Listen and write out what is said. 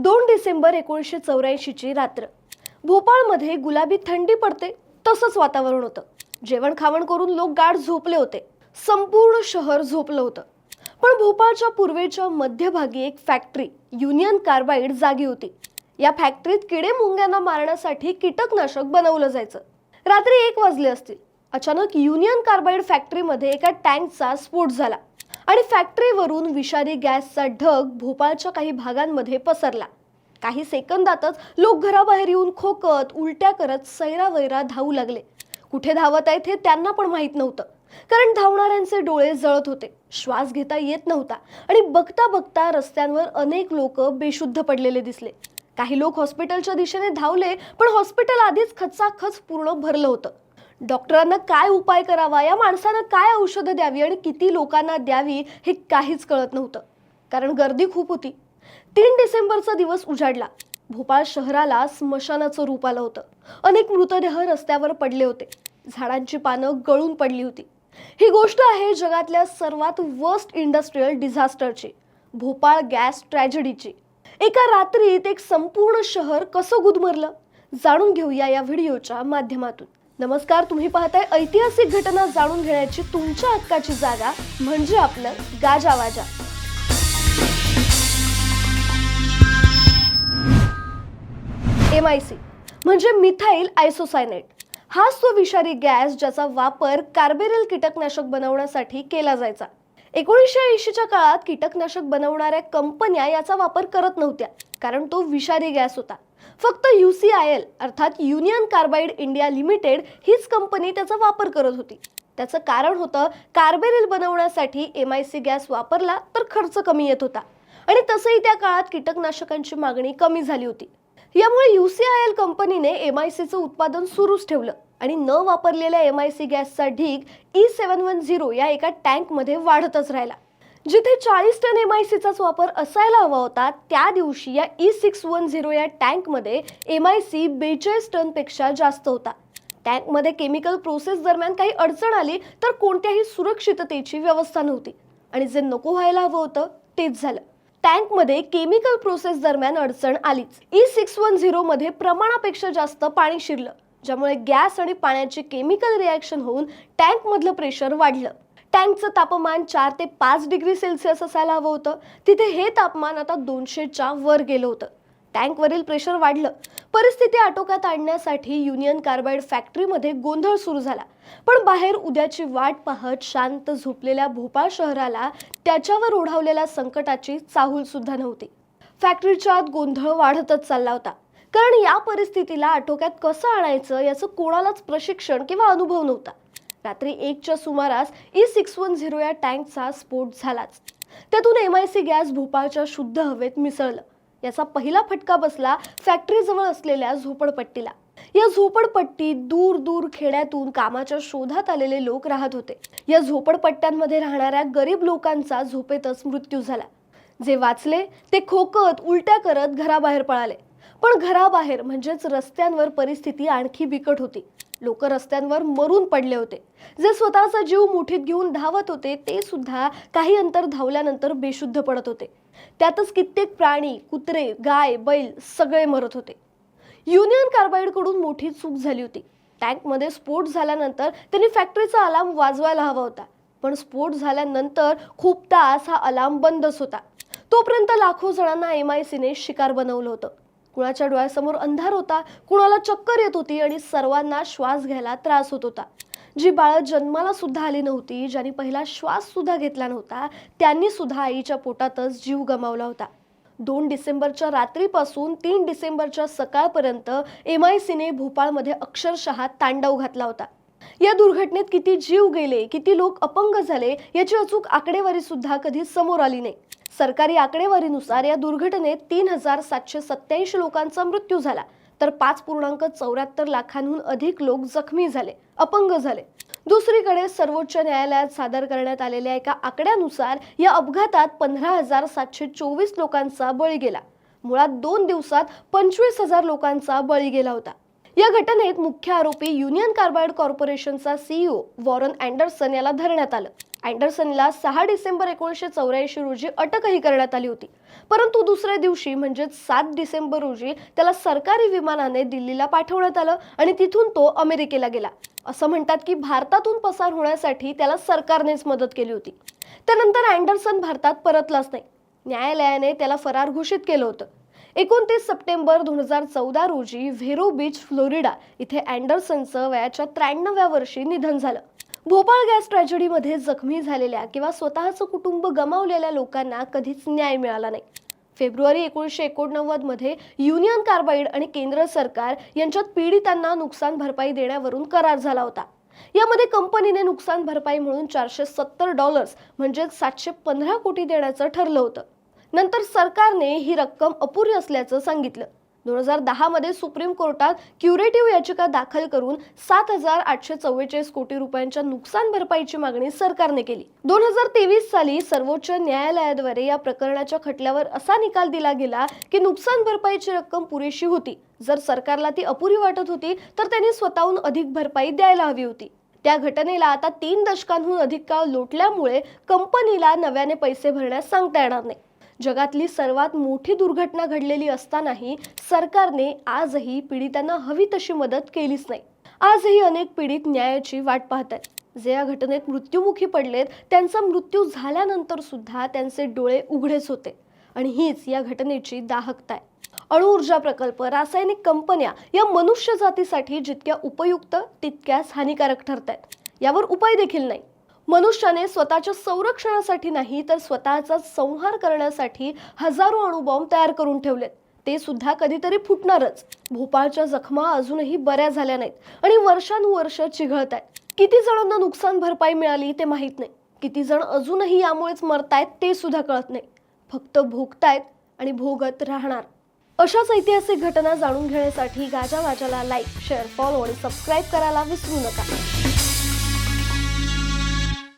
दोन डिसेंबर एकोणीसशे चौऱ्याऐंशीची रात्र. भोपाळमध्ये गुलाबी थंडी पडते तसंच वातावरण होतं. जेवण खावण करून लोक गाढ झोपले होते. संपूर्ण शहर झोपलं होतं. पण भोपाळच्या पूर्वेच्या मध्यभागी एक फॅक्टरी युनियन कार्बाईड जागी होती. या फॅक्टरीत किडे मुंग्यांना मारण्यासाठी कीटकनाशक बनवलं जायचं. रात्री एक वाजले असतील. अचानक युनियन कार्बाईड फॅक्टरीमध्ये एका टँकचा स्फोट झाला. आणि फॅक्टरीवरून विषारी गॅसचा ढग भोपाळच्या काही भागांमध्ये पसरला. काही सेकंदातच लोक घराबाहेर येऊन खोकत उलट्या करत सैरावैरा धावू लागले. कुठे धावत आहेत हे त्यांना पण माहीत नव्हतं. कारण धावणाऱ्यांचे डोळे जळत होते. श्वास घेता येत नव्हता. आणि बघता बघता रस्त्यांवर अनेक लोक बेशुद्ध पडलेले दिसले. काही लोक हॉस्पिटलच्या दिशेने धावले पण हॉस्पिटल आधीच खचाखच पूर्ण भरलं होतं. डॉक्टरांना काय उपाय करावा? या माणसानं काय औषधं द्यावी आणि किती लोकांना द्यावी हे काहीच कळत नव्हतं. कारण गर्दी खूप होती. तीन डिसेंबरचा दिवस उजाडला. भोपाळ शहराला स्मशानाचं रूप आलं होतं. अनेक मृतदेह रस्त्यावर पडले होते. झाडांची पानं गळून पडली होती. ही गोष्ट आहे जगातल्या सर्वात वर्स्ट इंडस्ट्रीयल डिझास्टरची भोपाळ गॅस ट्रॅजेडीची एका रात्रीत एक संपूर्ण शहर कसं गुदमरलं? जाणून घेऊया या व्हिडिओच्या माध्यमातून. नमस्कार तुम्ही पाहताय ऐतिहासिक घटना जाणून घेण्याची तुमच्या हक्काची जागा म्हणजे आपलं गाजावाजा. एम आय सी म्हणजे मिथाईल आयसोसायनेट हाच तो विषारी गॅस ज्याचा वापर कार्बेरल कीटकनाशक बनवण्यासाठी केला जायचा. एकोणीसशे ऐंशीच्या काळात कीटकनाशक बनवणाऱ्या कंपन्या याचा वापर करत नव्हत्या कारण तो विषारी गॅस होता. फक्त यू सी आय एल अर्थात युनियन कार्बाईड इंडिया लिमिटेड हीच कंपनी त्याचा वापर करत होती. त्याचं कारण होतं कार्बेरिल बनवण्यासाठी एम आय सी गॅस वापरला तर खर्च कमी येत होता. आणि तसंही त्या काळात कीटकनाशकांची मागणी कमी झाली होती. यामुळे यू सी आय एल कंपनीने एम आय सीचं उत्पादन सुरूच ठेवलं. आणि न वापरलेल्या एम आय सी गॅसचा ढीग ई सेवन वन झिरो या एका टँकमध्ये वाढतच राहिला. जिथे चाळीस टन एम आय सीचाच वापर असायला हवा होता त्या दिवशी या ई सिक्स वन झिरो या टँकमध्ये एम आय सी बेचाळीस टनपेक्षा जास्त होता. टँकमध्ये केमिकल प्रोसेस दरम्यान काही अडचण आली तर कोणत्याही सुरक्षिततेची व्यवस्था नव्हती. आणि जे नको व्हायला हवं होतं तेच झालं. टँकमध्ये केमिकल प्रोसेस दरम्यान अडचण आलीच. ई सिक्स वन झिरोमध्ये प्रमाणापेक्षा जास्त पाणी शिरलं. ज्यामुळे गॅस आणि पाण्याचे केमिकल रिॲक्शन होऊन टँकमधलं प्रेशर वाढलं. टँकचं तापमान चार ते पाच डिग्री सेल्सिअस असायला हवं होतं. तिथे हे तापमान आता दोनशेच्या वर गेलं होतं. टँकवरील प्रेशर वाढलं. परिस्थिती आटोक्यात आणण्यासाठी युनियन कार्बाईड फॅक्टरीमध्ये गोंधळ सुरू झाला. पण बाहेर उद्याची वाट पाहत शांत झोपलेल्या भोपाळ शहराला त्याच्यावर ओढावलेल्या संकटाची चाहूल सुद्धा नव्हती. फॅक्टरीच्या आत गोंधळ वाढतच चालला होता. कारण या परिस्थितीला आटोक्यात कसं आणायचं याचं कोणालाच प्रशिक्षण किंवा अनुभव नव्हता. रात्री एकच्या सुमारास ई सिक्स वन झिरो या टँकचा स्फोट झालाच. त्यातून एम आय सी गॅस भोपाळच्या शुद्ध हवेत मिसळलं. याचा पहिला फटका बसला फॅक्टरीजवळ असलेल्या झोपडपट्टीला. या झोपडपट्टीत दूर दूर खेड्यातून कामाच्या शोधात आलेले लोक राहत होते. या झोपडपट्ट्यांमध्ये राहणाऱ्या गरीब लोकांचा झोपेतच मृत्यू झाला. जे वाचले ते खोकत उलट्या करत घराबाहेर पळाले. पण घराबाहेर म्हणजेच रस्त्यांवर परिस्थिती आणखी बिकट होती. लोक रस्त्यांवर मरून पडले होते. जे स्वतःचा जीव मुठीत घेऊन धावत होते ते सुद्धा काही अंतर धावल्यानंतर बेशुद्ध पडत होते. त्यातच कित्येक प्राणी कुत्रे गाय बैल सगळे मरत होते. युनियन कार्बाईडकडून मोठी चूक झाली होती. टँकमध्ये स्फोट झाल्यानंतर त्यांनी फॅक्टरीचा अलार्म वाजवायला हवा होता. पण स्फोट झाल्यानंतर खूप तास हा अलार्म बंदच होता. तोपर्यंत लाखो जणांना एम आय सीने शिकार बनवलं होतं. कुणाच्या डोळ्यासमोर अंधार होता. कुणाला चक्कर येत होती आणि सर्वांना श्वास घ्यायला त्रास होत होता. जी बाळं जन्माला सुद्धा आली नव्हती ज्यांनी पहिला श्वास सुद्धा घेतला नव्हता त्यांनी सुद्धा आईच्या पोटातच जीव गमावला होता. दोन डिसेंबरच्या रात्रीपासून तीन डिसेंबरच्या सकाळपर्यंत एम आय सीने भोपाळमध्ये अक्षरशः तांडव घातला होता. या दुर्घटनेत किती जीव गेले किती लोक अपंग झाले याची अचूक आकडेवारी सुद्धा कधी समोर आली नाही. सरकारी आकडेवारीनुसार या दुर्घटनेत तीन हजार सातशे सत्याऐंशी लोकांचा मृत्यू झाला. तर पाच पूर्णांक चौऱ्याहत्तर लाखांहून अधिक लोक जखमी झाले अपंग झाले. दुसरीकडे सर्वोच्च न्यायालयात सादर करण्यात आलेल्या एका आकड्यानुसार या अपघातात पंधरा हजार सातशे चोवीस लोकांचा बळी गेला. मुळात दोन दिवसात पंचवीस हजार लोकांचा बळी गेला होता. या घटनेत मुख्य आरोपी युनियन कार्बाइड कॉर्पोरेशनचा सीईओ वॉरन अँडरसन याला धरण्यात आलं. अँडरसनला सहा डिसेंबर एकोणीसशे चौऱ्याऐंशी रोजी अटकही करण्यात आली होती. परंतु दुसऱ्या दिवशी म्हणजेच सात डिसेंबर रोजी त्याला सरकारी विमानाने दिल्लीला पाठवण्यात आलं आणि तिथून तो अमेरिकेला गेला. असं म्हणतात की भारतातून पसार होण्यासाठी त्याला सरकारनेच मदत केली होती. त्यानंतर अँडरसन भारतात परतलाच नाही. न्यायालयाने त्याला फरार घोषित केलं होतं. एकोणतीस सप्टेंबर दोन हजार चौदा रोजी व्हेरो बीच फ्लोरिडा इथे अँडरसनचं वयाच्या त्र्याण्णव्या वर्षी निधन झालं. भोपाळ गॅस ट्रॅजेडीमध्ये जखमी झालेल्या किंवा स्वतःचं कुटुंब गमावलेल्या लोकांना कधीच न्याय मिळाला नाही. फेब्रुवारी एकोणीसशे एकोणनव्वदमध्ये युनियन कार्बाईड आणि केंद्र सरकार यांच्यात पीडितांना नुकसान भरपाई देण्यावरून करार झाला होता. यामध्ये कंपनीने नुकसान भरपाई म्हणून चारशे सत्तर डॉलर्स म्हणजे सातशे पंधरा कोटी देण्याचं ठरलं होतं. नंतर सरकारने ही रक्कम अपुरी असल्याचं सांगितलं. दोन हजार दहामध्ये सुप्रीम कोर्टात क्युरेटिव्ह याचिका दाखल करून सात हजार आठशे चव्वेचाळीस कोटी रुपयांच्या नुकसान भरपाईची मागणी सरकारने केली. दोन हजार तेवीस साली सर्वोच्च न्यायालयाद्वारे या प्रकरणाच्या खटल्यावर असा निकाल दिला गेला की नुकसान भरपाईची रक्कम पुरेशी होती. जर सरकारला ती अपुरी वाटत होती तर त्यांनी स्वतःहून अधिक भरपाई द्यायला हवी होती. त्या घटनेला आता तीन दशकांहून अधिक काळ लोटल्यामुळे कंपनीला नव्याने पैसे भरण्यास सांगता येणार नाही. जगातली सर्वात मोठी दुर्घटना घडलेली असतानाही सरकारने आजही पीडितांना हवी तशी मदत केलीच नाही. आजही अनेक पीडित न्यायाची वाट पाहत आहेत. जे या घटनेत मृत्युमुखी पडलेत त्यांचा मृत्यू झाल्यानंतर सुद्धा त्यांचे डोळे उघडेच होते. आणि हीच या घटनेची दाहकता आहे. अणुऊर्जा प्रकल्प रासायनिक कंपन्या या मनुष्य जातीसाठी जितक्या उपयुक्त तितक्याच हानिकारक ठरत आहेत. यावर उपाय देखील नाही. मनुष्याने स्वतःच्या संरक्षणासाठी नाही तर स्वतःचा संहार करण्यासाठी हजारो अणुबॉम्ब तयार करून ठेवलेत. ते सुद्धा कधीतरी फुटणारच. भोपाळच्या जखमा अजूनही बऱ्या झाल्या नाहीत आणि वर्षानुवर्ष चिघळत आहेत. किती जणांना नुकसान भरपाई मिळाली ते माहीत नाही. किती जण अजूनही यामुळेच मरतायत ते सुद्धा कळत नाही. फक्त भोगतायत आणि भोगत राहणार. अशाच ऐतिहासिक घटना जाणून घेण्यासाठी गाजा वाजाला लाईक शेअर फॉलो आणि सबस्क्राईब करायला विसरू नका.